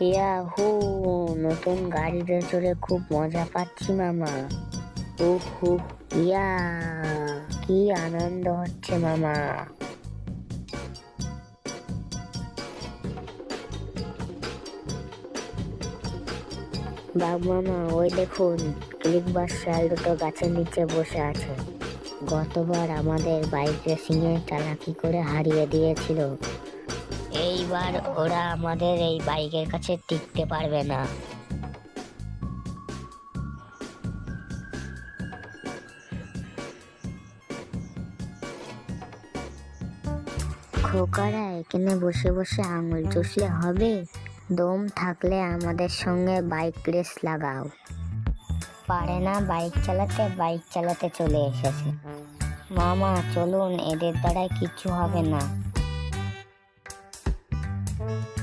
Yahoo নতুন গাড়িতে চড়ে খুব মজা পাচ্ছি, মামা। উহু, ইয়া, কি আনন্দ হচ্ছে, মামা। বাঘ মামা, ওই দেখুন, ক্লিক বাস দুটো গাছের নিচে বসে আছে। গতবার আমাদের বাইক রেসিং এ চালাকি করে হারিয়ে দিয়েছিল। এইবার ওরা আমাদের এই বাইকের কাছে টিকতে পারবে না। খোকারা এখানে বসে বসে আঙুল চষলে হবে? দম থাকলে আমাদের সঙ্গে বাইক রেস লাগাও। পারে না বাইক চালাতে বাইক চালাতে চলে এসেছে। মামা চলুন এদের দ্বারাই কিছু হবে না। thank you